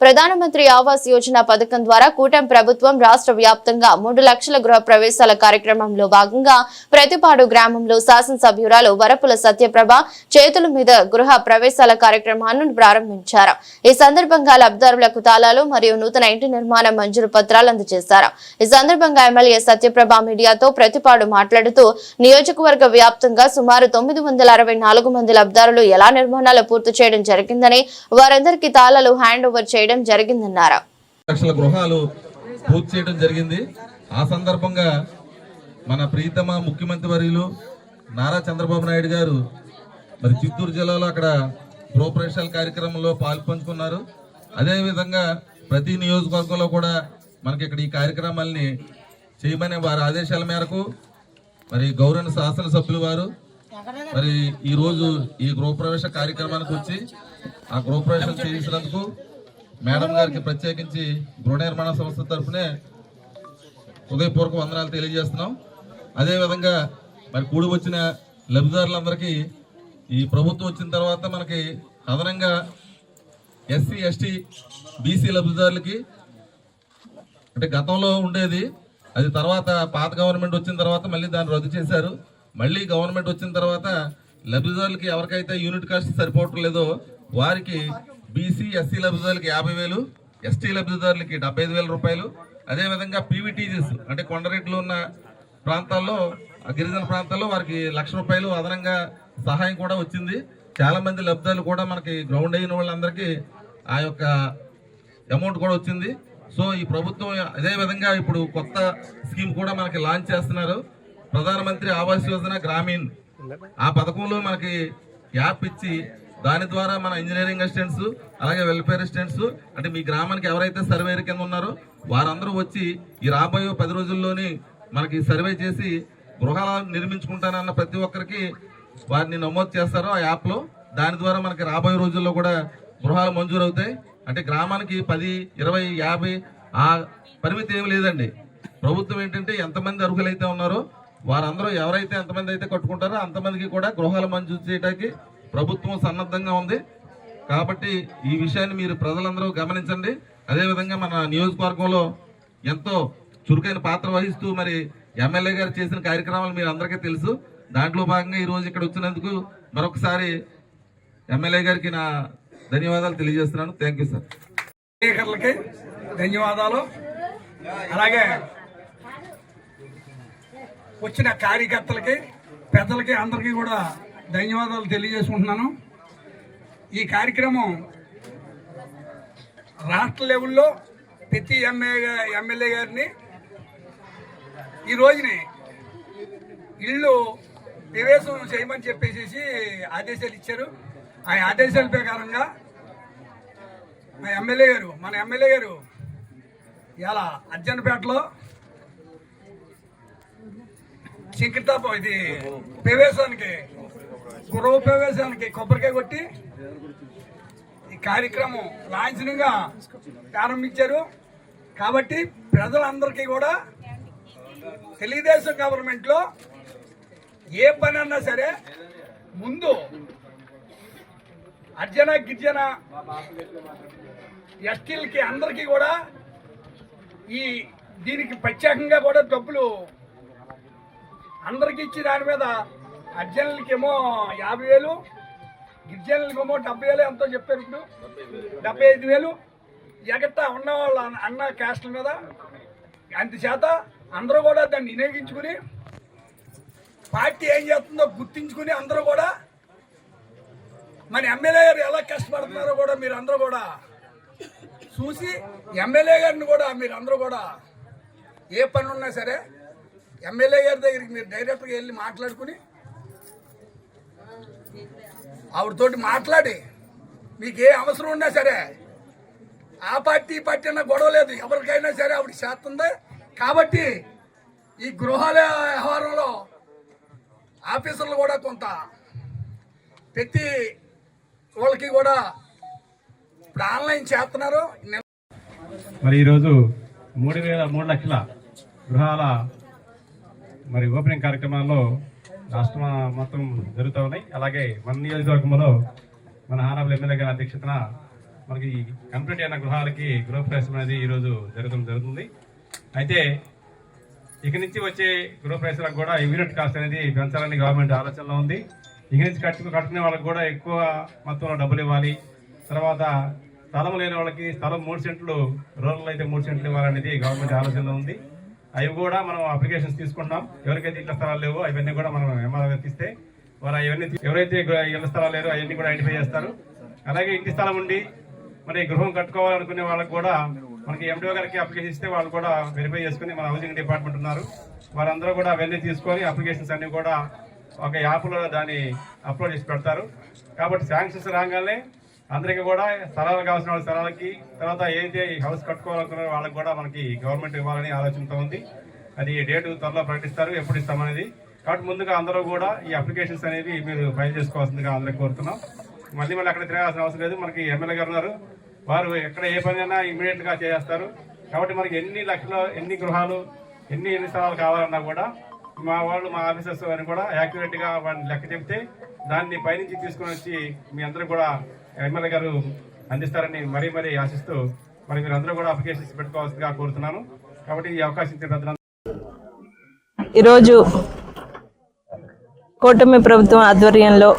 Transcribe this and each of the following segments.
ప్రధానమంత్రి ఆవాస్ యోజన పథకం ద్వారా కూటమి ప్రభుత్వం రాష్ట్ర వ్యాప్తంగా మూడు లక్షల గృహ ప్రవేశాల కార్యక్రమంలో భాగంగా ప్రతిపాడు గ్రామంలో శాసనసభ్యురాలు వరపుల సత్యప్రభ చేతుల మీద గృహ ప్రవేశాల కార్యక్రమాన్ని ప్రారంభించారు. ఈ సందర్భంగా లబ్ధిదారులకు తాళాలు మరియు నూతన ఇంటి నిర్మాణ మంజూరు పత్రాలు అందజేశారు. ఈ సందర్భంగా ఎమ్మెల్యే సత్యప్రభ మీడియాతో ప్రతిపాడు మాట్లాడుతూ నియోజకవర్గ వ్యాప్తంగా సుమారు తొమ్మిది వందల అరవై నాలుగు మంది లబ్ధిదారులు ఎలా నిర్మాణాలు పూర్తి చేయడం జరిగిందని వారందరికీ తాళాలు హ్యాండ్ ఓవర్ చేయడం జరిగిందన్నారు. లక్షల గృహాలు పూర్తి చేయడం జరిగింది. ఆ సందర్భంగా మన ప్రీతమ ముఖ్యమంత్రి వర్యులు నారా చంద్రబాబు నాయుడు గారు మరి చిత్తూరు జిల్లాలో అక్కడ గృహప్రవేశాల కార్యక్రమంలో పాల్పంచుకున్నారు. అదేవిధంగా ప్రతి నియోజకవర్గంలో కూడా మనకి ఇక్కడ ఈ కార్యక్రమాల్ని చేయమనే వారి ఆదేశాల మేరకు మరి గౌరవ శాసనసభ్యులు వారు మరి ఈరోజు ఈ గృహప్రవేశ కార్యక్రమానికి వచ్చి ఆ గృహప్రవేశం చేసినందుకు మేడం గారికి ప్రత్యేకించి గృహ నిర్మాణ సంస్థ తరఫునే హృదయపూర్వక వందనాలు తెలియజేస్తున్నాం. అదేవిధంగా మరి కూడి వచ్చిన లబ్ధిదారులందరికీ ఈ ప్రభుత్వం వచ్చిన తర్వాత మనకి అదనంగా ఎస్సీ ఎస్టీ బీసీ లబ్ధిదారులకి అంటే గతంలో ఉండేది అది తర్వాత పాత గవర్నమెంట్ వచ్చిన తర్వాత మళ్ళీ దాన్ని రద్దు చేశారు. మళ్ళీ గవర్నమెంట్ వచ్చిన తర్వాత లబ్ధిదారులకి ఎవరికైతే యూనిట్ కాస్ట్ సరిపోవటం లేదో వారికి బీసీ ఎస్సీ లబ్ధిదారులకి యాభై వేలు ఎస్టీ లబ్ధిదారులకి డెబ్బై ఐదు వేల రూపాయలు. అదేవిధంగా పీవీటీజీస్ అంటే కొండరెడ్లు ఉన్న ప్రాంతాల్లో గిరిజన ప్రాంతాల్లో వారికి లక్ష రూపాయలు అదనంగా సహాయం కూడా వచ్చింది. చాలా మంది లబ్ధిదారులు కూడా మనకి గ్రౌండ్ అయిన వాళ్ళందరికీ ఆ యొక్క అమౌంట్ కూడా వచ్చింది. సో ఈ ప్రభుత్వం అదే విధంగా ఇప్పుడు కొత్త స్కీమ్ కూడా మనకి లాంచ్ చేస్తున్నారు. ప్రధానమంత్రి ఆవాస్ యోజన గ్రామీణ్. ఆ పథకంలో మనకి యాప్ ఇచ్చి దాని ద్వారా మన ఇంజనీరింగ్ అసిస్టెంట్స్ అలాగే వెల్ఫేర్ అసిస్టెంట్స్ అంటే మీ గ్రామానికి ఎవరైతే సర్వేర్ కింద ఉన్నారో వారందరూ వచ్చి ఈ రాబోయే పది రోజుల్లోని మనకి సర్వే చేసి గృహాలు నిర్మించుకుంటానన్న ప్రతి ఒక్కరికి వారిని నమోదు చేస్తారో ఆ యాప్లో దాని ద్వారా మనకి రాబోయే రోజుల్లో కూడా గృహాలు మంజూరు అవుతాయి. అంటే గ్రామానికి పది ఇరవై యాభై ఆ పరిమితి ఏమి లేదండి. ప్రభుత్వం ఏంటంటే ఎంతమంది అర్హులైతే ఉన్నారో వారందరూ ఎవరైతే ఎంతమంది అయితే కట్టుకుంటారో అంతమందికి కూడా గృహాలు మంజూరు చేయడానికి ప్రభుత్వం సన్నద్ధంగా ఉంది. కాబట్టి ఈ విషయాన్ని మీరు ప్రజలందరూ గమనించండి. అదేవిధంగా మన నియోజకవర్గంలో ఎంతో చురుకైన పాత్ర వహిస్తూ మరి ఎమ్మెల్యే గారు చేసిన కార్యక్రమాలు మీరు అందరికీ తెలుసు. దాంట్లో భాగంగా ఈరోజు ఇక్కడ వచ్చినందుకు మరొకసారి ఎమ్మెల్యే గారికి నా ధన్యవాదాలు తెలియజేస్తున్నాను. థ్యాంక్ యూ సార్ ధన్యవాదాలు. అలాగే వచ్చిన కార్యకర్తలకి పెద్దలకి అందరికీ కూడా ధన్యవాదాలు తెలియజేసుకుంటున్నాను. ఈ కార్యక్రమం రాష్ట్ర లెవెల్లో ప్రతి ఎమ్మెల్యే ఎమ్మెల్యే గారిని ఈ రోజుని ఇల్లు ప్రవేశం చేయమని చెప్పేసి ఆదేశాలు ఇచ్చారు. ఆ ఆదేశాల ప్రకారంగా మా ఎమ్మెల్యే గారు మన ఎమ్మెల్యే గారు ఇలా అర్జన్పేటలో చింకితాపం ఇది ప్రవేశానికి గృహ ప్రవేశానికి కొబ్బరికాయ కొట్టి ఈ కార్యక్రమం లాంఛనంగా ప్రారంభించారు. కాబట్టి ప్రజలందరికీ కూడా తెలుగుదేశం గవర్నమెంట్లో ఏ పని అన్నా సరే ముందు అర్జన గిర్జన ఎస్టీలకి అందరికీ కూడా ఈ దీనికి ప్రత్యేకంగా కూడా డబ్బులు అందరికి ఇచ్చి దాని మీద అర్జనులకేమో యాభై వేలు గిరిజనులకేమో డెబ్బై వేలు ఎంతో చెప్పారు ఇప్పుడు. డెబ్బై ఐదు వేలు. ఎగట్ట ఉన్న వాళ్ళ అన్న క్యాస్ట్ల మీద అందుచేత అందరూ కూడా దాన్ని వినియోగించుకుని పార్టీ ఏం చేస్తుందో గుర్తించుకుని అందరూ కూడా మన ఎమ్మెల్యే గారు ఎలా కష్టపడుతున్నారో కూడా మీరు అందరూ కూడా చూసి ఎమ్మెల్యే గారిని కూడా మీరు అందరూ కూడా ఏ పనులున్నా సరే ఎమ్మెల్యే గారి దగ్గరికి మీరు డైరెక్ట్గా వెళ్ళి మాట్లాడుకుని ఆవిడతోటి మాట్లాడి. మీకు ఏ అవసరం ఉన్నా సరే. ఆ పార్టీ పార్టీ అన్న గొడవ లేదు. ఎవరికైనా సరే ఆవిడ చేస్తుంది. కాబట్టి ఈ గృహాల వ్యవహారంలో ఆఫీసర్లు కూడా కొంత ప్రతి వాళ్ళకి కూడా ఇప్పుడు ఆన్లైన్ చేస్తున్నారు. మరి ఈరోజు మూడు వేల మూడు లక్షల గృహాల మరి ఓపెనింగ్ కార్యక్రమాల్లో రాష్ట్రం మొత్తం జరుగుతూ ఉన్నాయి. అలాగే మన నియోజకవర్గంలో మన హానబుల్ ఎమ్మెల్యే గారి అధ్యక్షతన మనకి కంప్లీట్ అయిన గృహాలకి గృహప్రవేశం అనేది ఈరోజు జరగడం జరుగుతుంది. అయితే ఇక నుంచి వచ్చే గృహప్రవేశాలకు కూడా యూనిట్ కాస్ట్ అనేది పెంచాలని గవర్నమెంట్ ఆలోచనలో ఉంది. ఇక నుంచి కట్టుకు కట్టుకునే వాళ్ళకి కూడా ఎక్కువ మొత్తంలో డబ్బులు ఇవ్వాలి. తర్వాత స్థలం లేని వాళ్ళకి స్థలం మూడు సెంట్లు రూరల్ అయితే మూడు సెంట్లు ఇవ్వాలనేది గవర్నమెంట్ ఆలోచనలో ఉంది. అవి కూడా మనం అప్లికేషన్స్ తీసుకుంటాం ఎవరికైతే ఇళ్ళ స్థలాలు లేవో అవన్నీ కూడా మనం ఎంఆర్ఓ ఇస్తే వారు అవన్నీ ఎవరైతే ఇళ్ళ స్థలాలు లేరో అవన్నీ కూడా ఐడెంటిఫై చేస్తారు. అలాగే ఇంటి స్థలం ఉండి మరి గృహం కట్టుకోవాలనుకునే వాళ్ళకి కూడా మనకి ఎండిఓ గారికి అప్లికేషన్ ఇస్తే వాళ్ళు కూడా వెరిఫై చేసుకుని మన హౌసింగ్ డిపార్ట్మెంట్ ఉన్నారు. వారందరూ కూడా అవన్నీ తీసుకొని అప్లికేషన్స్ అన్ని కూడా ఒక యాప్లో దాన్ని అప్లోడ్ చేసి పెడతారు. కాబట్టి శాంక్షన్స్ రాగానే అందరికీ కూడా స్థలాలు కావాల్సిన వాళ్ళ స్థలాలకి తర్వాత ఏదైతే ఈ హౌస్ కట్టుకోవాలనుకున్న వాళ్ళకి కూడా మనకి గవర్నమెంట్ ఇవ్వాలని ఆలోచనతో ఉంది. అది డేట్ త్వరలో ప్రకటిస్తారు ఎప్పుడు ఇస్తామనేది. కాబట్టి ముందుగా అందరూ కూడా ఈ అప్లికేషన్స్ అనేవి మీరు ఫైల్ చేసుకోవాల్సిందిగా అందరికి కోరుతున్నాం. మళ్ళీ మళ్ళీ అక్కడ తిరగాల్సిన అవసరం లేదు. మనకి ఎమ్మెల్యే గారు ఉన్నారు. వారు ఎక్కడ ఏ పని అయినా ఇమీడియట్ చేస్తారు కాబట్టి మనకి ఎన్ని లక్షలు ఎన్ని గృహాలు ఎన్ని ఎన్ని స్థలాలు కావాలన్నా కూడా మా వాళ్ళు మా ఆఫీసర్స్ అని కూడా యాక్యురేట్గా వాడిని లెక్క చెప్తే దాన్ని పైనుంచి తీసుకుని వచ్చి మీ అందరూ కూడా ఎమ్మెల్యే గారు అందిస్తారని మరీ మరీ ఆశిస్తూ మరి మీరు అందరూ కూడా అప్లికేషన్స్ పెట్టుకోవాల్సిందిగా కోరుతున్నాను. కాబట్టి ఈ అవకాశం ఇచ్చిన ఈరోజు కూటమి ప్రభుత్వం ఆధ్వర్యంలో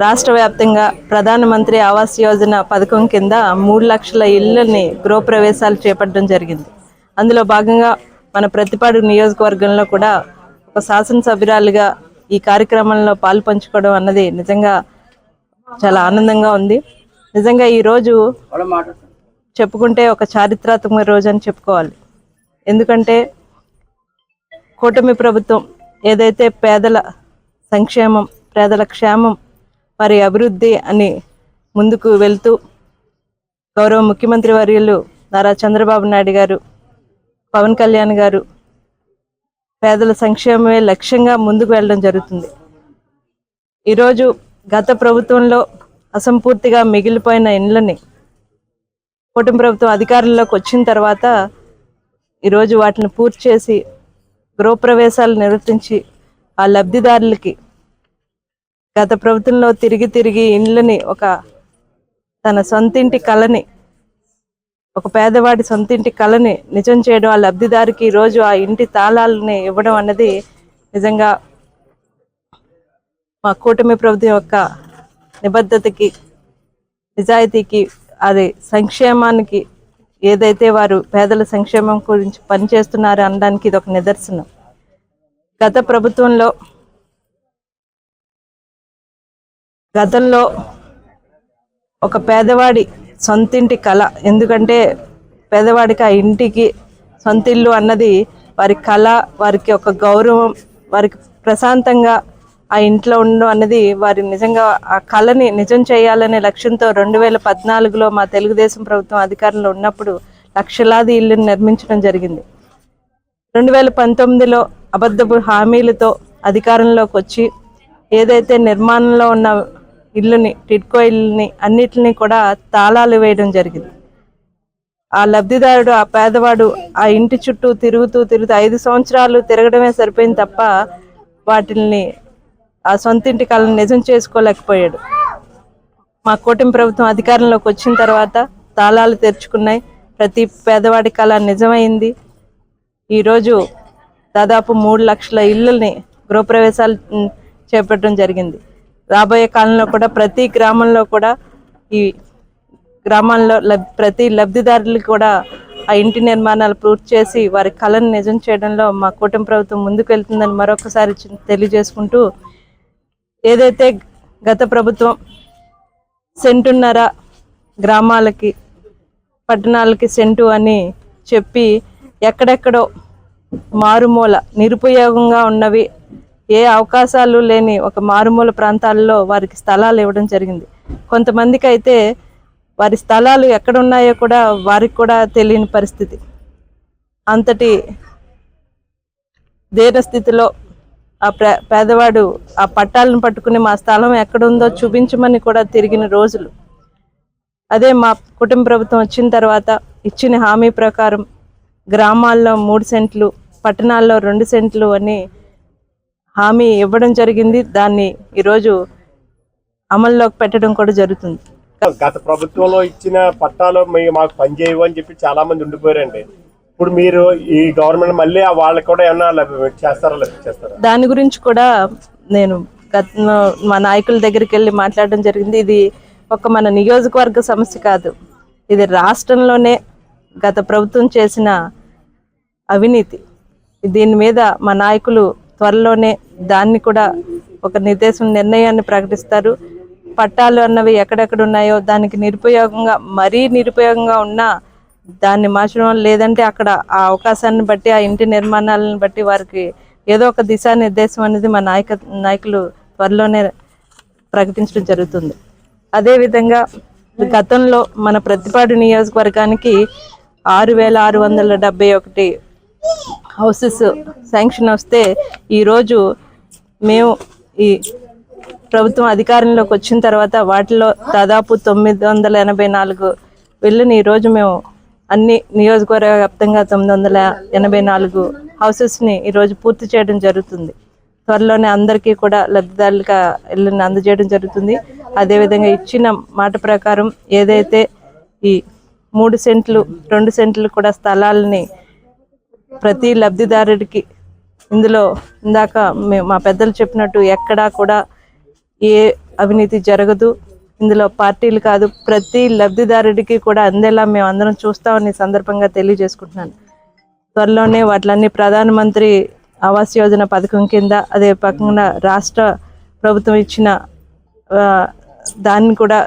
రాష్ట్ర వ్యాప్తంగా ప్రధానమంత్రి ఆవాస్ యోజన పథకం కింద మూడు లక్షల ఇళ్ళని గృహప్రవేశాలు చేపట్టడం జరిగింది. అందులో భాగంగా మన ప్రతిపాడు నియోజకవర్గంలో కూడా ఒక శాసనసభ్యురాలుగా ఈ కార్యక్రమంలో పాలు పంచుకోవడం అన్నది నిజంగా చాలా ఆనందంగా ఉంది. నిజంగా ఈ రోజు చెప్పుకుంటే ఒక చారిత్రాత్మక రోజు అని చెప్పుకోవాలి. ఎందుకంటే కూటమి ప్రభుత్వం ఏదైతే పేదల సంక్షేమం పేదల క్షేమం వారి అభివృద్ధి అని ముందుకు వెళ్తూ గౌరవ ముఖ్యమంత్రి వర్యులు నారా చంద్రబాబు నాయుడు గారు పవన్ కళ్యాణ్ గారు పేదల సంక్షేమమే లక్ష్యంగా ముందుకు వెళ్ళడం జరుగుతుంది. ఈరోజు గత ప్రభుత్వంలో అసంపూర్తిగా మిగిలిపోయిన ఇండ్లని కూటమి ప్రభుత్వం అధికారంలోకి వచ్చిన తర్వాత ఈరోజు వాటిని పూర్తి చేసి గృహప్రవేశాలు నిర్వర్తించి ఆ లబ్ధిదారులకి గత ప్రభుత్వంలో తిరిగి తిరిగి ఇండ్లని ఒక తన సొంతింటి కళని ఒక పేదవాడి సొంతింటి కళని నిజం చేయడం ఆ లబ్ధిదారికి ఈరోజు ఆ ఇంటి తాళాలని ఇవ్వడం అన్నది నిజంగా మా కూటమి ప్రభుత్వం యొక్క నిబద్ధతకి నిజాయితీకి అది సంక్షేమానికి ఏదైతే వారు పేదల సంక్షేమం గురించి పనిచేస్తున్నారో అనడానికి ఇది ఒక నిదర్శనం. గత ప్రభుత్వంలో గతంలో ఒక పేదవాడి సొంతింటి కళ. ఎందుకంటే పేదవాడికి ఆ ఇంటికి సొంత ఇల్లు అన్నది వారి కళ వారికి ఒక గౌరవం వారికి ప్రశాంతంగా ఆ ఇంట్లో ఉండడం అన్నది వారి నిజంగా ఆ కళని నిజం చేయాలనే లక్ష్యంతో రెండు వేల పద్నాలుగులో మా తెలుగుదేశం ప్రభుత్వం అధికారంలో ఉన్నప్పుడు లక్షలాది ఇల్లును నిర్మించడం జరిగింది. రెండు వేల పంతొమ్మిదిలో అబద్ధపు హామీలతో అధికారంలోకి వచ్చి ఏదైతే నిర్మాణంలో ఉన్న ఇల్లుని టిడ్కో ఇల్లుని అన్నిటిని కూడా తాళాలు వేయడం జరిగింది. ఆ లబ్ధిదారుడు ఆ పేదవాడు ఆ ఇంటి చుట్టూ తిరుగుతూ తిరుగుతూ ఐదు సంవత్సరాలు తిరగడమే సరిపోయింది తప్ప వాటిని ఆ సొంతింటి కళను నిజం చేసుకోలేకపోయాడు. మా కూటమి ప్రభుత్వం అధికారంలోకి వచ్చిన తర్వాత తాళాలు తెరుచుకున్నాయి. ప్రతి పేదవాడి కళ నిజమైంది. ఈరోజు దాదాపు మూడు లక్షల ఇళ్ళని గృహప్రవేశాలు చేపట్టడం జరిగింది. రాబోయే కాలంలో కూడా ప్రతి గ్రామంలో కూడా ఈ గ్రామాల్లో లబ్ ప్రతి లబ్ధిదారులకు కూడా ఆ ఇంటి నిర్మాణాలు పూర్తి చేసి వారి కళను నిజం చేయడంలో మా కూటమి ప్రభుత్వం ముందుకు వెళ్తుందని మరొకసారి తెలియజేసుకుంటూ ఏదైతే గత ప్రభుత్వం సెంటున్నర గ్రామాలకి పట్టణాలకి సెంటు అని చెప్పి ఎక్కడెక్కడో మారుమూల నిరుపయోగంగా ఉన్నవి ఏ అవకాశాలు లేని ఒక మారుమూల ప్రాంతాల్లో వారికి స్థలాలు ఇవ్వడం జరిగింది. కొంతమందికి అయితే వారి స్థలాలు ఎక్కడ ఉన్నాయో కూడా వారికి కూడా తెలియని పరిస్థితి. అంతటి దీనస్థితిలో ఆ పేదవాడు ఆ పట్టాలను పట్టుకుని మా స్థలం ఎక్కడుందో చూపించమని కూడా తిరిగిన రోజులు. అదే మా కుటుంబ ప్రభుత్వం వచ్చిన తర్వాత ఇచ్చిన హామీ ప్రకారం గ్రామాల్లో మూడు సెంట్లు పట్టణాల్లో రెండు సెంట్లు అని హామీ ఇవ్వడం జరిగింది. దాన్ని ఈరోజు అమల్లోకి పెట్టడం కూడా జరుగుతుంది. గత ప్రభుత్వంలో ఇచ్చిన పట్టాలు మాకు పనిచేయవు అని చెప్పి చాలా మంది ఉండిపోయారండి. ఇప్పుడు మీరు ఈ గవర్నమెంట్ మళ్ళీ వాళ్ళకి కూడా ఏమన్నా చేస్తారా లభించేస్తారా దాని గురించి కూడా నేను మా నాయకుల దగ్గరికి వెళ్ళి మాట్లాడడం జరిగింది. ఇది ఒక మన నియోజకవర్గ సమస్య కాదు. ఇది రాష్ట్రంలోనే గత ప్రభుత్వం చేసిన అవినీతి. దీని మీద మా నాయకులు త్వరలోనే దాన్ని కూడా ఒక నిర్దేశం నిర్ణయాన్ని ప్రకటిస్తారు. పట్టాలు అన్నవి ఎక్కడెక్కడ ఉన్నాయో దానికి నిరుపయోగంగా మరీ నిరుపయోగంగా ఉన్నా దాన్ని మార్చడం లేదంటే అక్కడ ఆ అవకాశాన్ని బట్టి ఆ ఇంటి నిర్మాణాలను బట్టి వారికి ఏదో ఒక దిశానిర్దేశం అనేది మా నాయక నాయకులు త్వరలోనే ప్రకటించడం జరుగుతుంది. అదేవిధంగా గతంలో మన ప్రతిపాడు నియోజకవర్గానికి ఆరు వేల ఆరు వందల డెబ్బై ఒకటి హౌసెస్ శాంక్షన్ వస్తే ఈరోజు మేము ఈ ప్రభుత్వం అధికారంలోకి వచ్చిన తర్వాత వాటిలో దాదాపు తొమ్మిది వందల ఎనభై నాలుగు వెళ్ళని ఈరోజు మేము అన్ని నియోజకవర్గ వ్యాప్తంగా తొమ్మిది వందల ఎనభై నాలుగు హౌసెస్ని ఈరోజు పూర్తి చేయడం జరుగుతుంది. త్వరలోనే అందరికీ కూడా లబ్ధిదారులుగా ఇళ్ళని అందజేయడం జరుగుతుంది. అదేవిధంగా ఇచ్చిన మాట ప్రకారం ఏదైతే ఈ మూడు సెంట్లు రెండు సెంట్లు కూడా స్థలాలని ప్రతి లబ్ధిదారుడికి ఇందులో ఇందాక మా పెద్దలు చెప్పినట్టు ఎక్కడా కూడా ఏ అవినీతి జరగదు. ఇందులో పార్టీలు కాదు ప్రతి లబ్ధిదారుడికి కూడా అందేలా మేము అందరం చూస్తామని సందర్భంగా తెలియజేసుకుంటున్నాను. త్వరలోనే వాటిలన్నీ ప్రధానమంత్రి ఆవాస్ యోజన పథకం కింద అదే పక్కన రాష్ట్ర ప్రభుత్వం ఇచ్చిన దాన్ని కూడా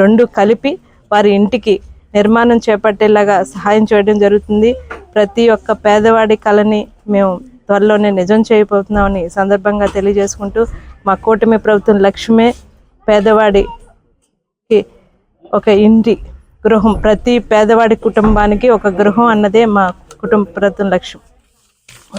రెండు కలిపి వారి ఇంటికి నిర్మాణం చేపట్టేలాగా సహాయం చేయడం జరుగుతుంది. ప్రతి ఒక్క పేదవాడి కళని మేము త్వరలోనే నిజం చేయబోతున్నామని సందర్భంగా తెలియజేసుకుంటూ మా కూటమి ప్రభుత్వం లక్ష్యమే పేదవాడికి ఒక ఇంటి గృహం ప్రతి పేదవాడి కుటుంబానికి ఒక గృహం అన్నదే మా కుటుంబ ప్రభుత్వం లక్ష్యం.